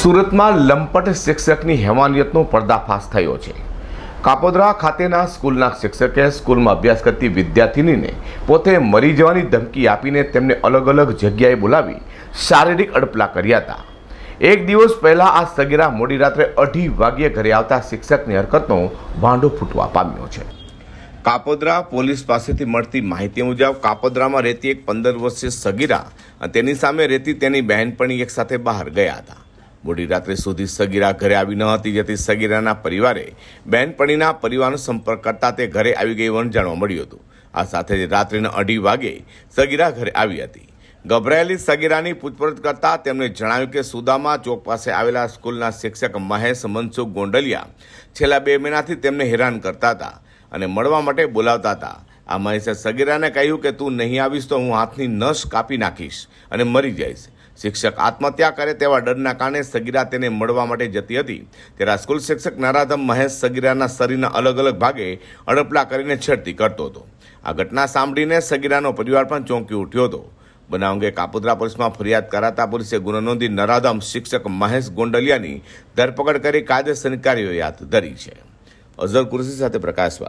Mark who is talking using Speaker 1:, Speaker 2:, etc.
Speaker 1: સુરતમાં લંપટ શિક્ષકની હેવાનિયતનો પર્દાફાશ થયો છે. કાપોદ્રા ખાતેના સ્કૂલના શિક્ષકે સ્કૂલમાં અભ્યાસ કરતી વિદ્યાર્થિનીને પોતે મરી જવાની ધમકી આપીને તેમને અલગ અલગ જગ્યાએ બોલાવી શારીરિક અડપલા કર્યા હતા. એક દિવસ પહેલાં આ સગીરા મોડી રાત્રે અઢી વાગ્યે ઘરે આવતા શિક્ષકની હરકતનો ભાંડો ફૂટવા પામ્યો છે. કાપોદ્રા પોલીસ પાસેથી મળતી માહિતી મુજબ કાપોદ્રામાં રહેતી એક પંદર વર્ષીય સગીરા તેની સામે રહેતી તેની બહેનપણી એક સાથે બહાર ગયા હતા. મોડી રાત્રે સુધી સગીરા ઘરે આવી ન હતી, જેથી સગીરાના પરિવારે બહેનપણીના પરિવારનો સંપર્ક કરતા તે ઘરે આવી ગઈ હોવાનું જાણવા મળ્યું હતું. આ સાથે જ રાત્રિના અઢી વાગે સગીરા ઘરે આવી હતી. ગભરાયેલી સગીરાની પૂછપરછ કરતા તેમણે જણાવ્યું કે સુદામા ચોક પાસે આવેલા સ્કૂલના શિક્ષક મહેશ મનસુખ ગોંડલિયા છેલ્લા બે મહિનાથી તેમને હેરાન કરતા હતા અને મળવા માટે બોલાવતા હતા. આ મહેશે સગીરાને કહ્યું કે, તું નહીં આવીશ તો હું હાથની નસ કાપી નાખીશ અને મરી જઈશ. શિક્ષક આત્મહત્યા કરે તેવા ડરના કારણે સગીરા તેને મળવા માટે જતી હતી. ત્યારે સ્કૂલ શિક્ષક નારાધમ મહેશ સગીરાના શરીરના અલગ અલગ ભાગે અડપલા કરીને છેડતી કરતો હતો. આ ઘટના સાંભળીને સગીરાનો પરિવાર પણ ચોંકી ઉઠ્યો હતો. બનાવ અંગે કાપોદ્રા પોલીસમાં ફરિયાદ કરાતા પોલીસે ગુનો નોંધી નરાધમ શિક્ષક મહેશ ગોંડલિયાની ધરપકડ કરી કાયદેસરની કાર્યવાહી હાથ ધરી છે. અઝર કુરશી સાથે પ્રકાશવાલ